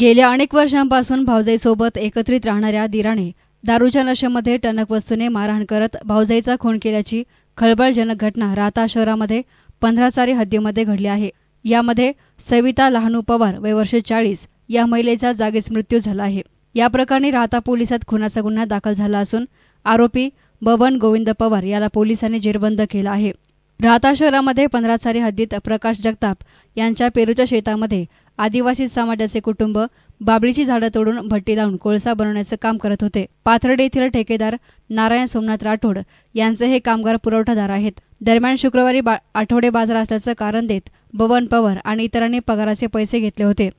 गेल्या अनेक वर्षांपासून भाऊजाईसोबत एकत्रित राहणाऱ्या दिराने दारूच्या नशेमध्ये टणक वस्तूने मारहाण करत भाऊजाईचा खून केल्याची खळबळजनक घटना राहता शहरामध्ये पंधराचारी हद्दीमध्ये घडली आहे. यामध्ये सविता लहानू पवार वय वर्ष चाळीस या महिलेचा जागीच मृत्यू झाला आहे. या प्रकरणी राहता पोलिसात खुनाचा गुन्हा दाखल झाला असून आरोपी बबन गोविंद पवार याला पोलिसांनी जेरबंद केला आहे. राहता शहरामध्ये पंधराचारी हद्दीत प्रकाश जगताप यांच्या पेरूच्या शेतामध्ये आदिवासी समाजाचे कुटुंब बाबळीची झाडं तोडून भट्टी लावून कोळसा बनवण्याचं काम करत होते. पाथर्डे येथील ठेकेदार नारायण सोमनाथ राठोड यांचे हे कामगार पुरवठादार आहेत. दरम्यान शुक्रवारी बा आठवडे बाजार असल्याचं कारण देत बबन पवार आणि इतरांनी पगाराचे पैसे घेतले होते.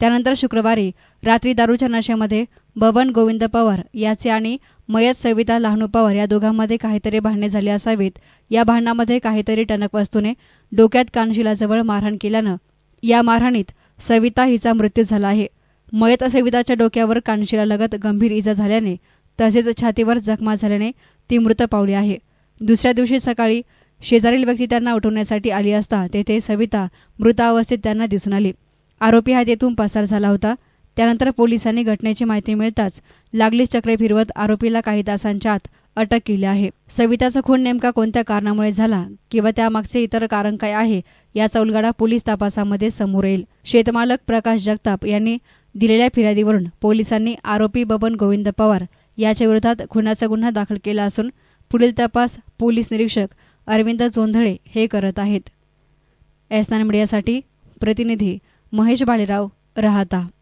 त्यानंतर शुक्रवारी रात्री दारूच्या नशेमध्ये बबन गोविंद पवार याचे आणि मयत सविता लहानू पवार या दोघांमध्ये काहीतरी भांडणे झाली असावीत. या भांडणामध्ये काहीतरी टणक वस्तूने डोक्यात कानशिलाजवळ मारहाण केल्यानं या मारहाणीत सविता हिचा मृत्यू झाला आहे. मयत सविताच्या डोक्यावर कानशिलालगत गंभीर इजा झाल्याने तसेच छातीवर जखमा झाल्याने ती मृत पावली आहे. दुसऱ्या दिवशी सकाळी शेजारील व्यक्ती त्यांना उठवण्यासाठी आली असता तेथे सविता मृतावस्थेत त्यांना दिसून आली. आरोपी हा तेथून पसार झाला होता. त्यानंतर पोलिसांनी घटनेची माहिती मिळताच लागलीच चक्रे फिरवत आरोपीला काही तासांच्या आत अटक केली आहे. सविताचा खून नेमका कोणत्या कारणामुळे झाला किंवा त्यामागचे इतर कारण काय आहे याचा उलगडा पोलीस तपासामध्ये समोर येईल. शेतमालक प्रकाश जगताप यांनी दिलेल्या फिर्यादीवरून पोलिसांनी आरोपी बबन गोविंद पवार याच्या विरोधात खुनाचा गुन्हा दाखल केला असून पुढील तपास पोलीस निरीक्षक अरविंद जोंधळे हे करत आहेत. एस मीडियासाठी प्रतिनिधी महेश बाळेराव राहता.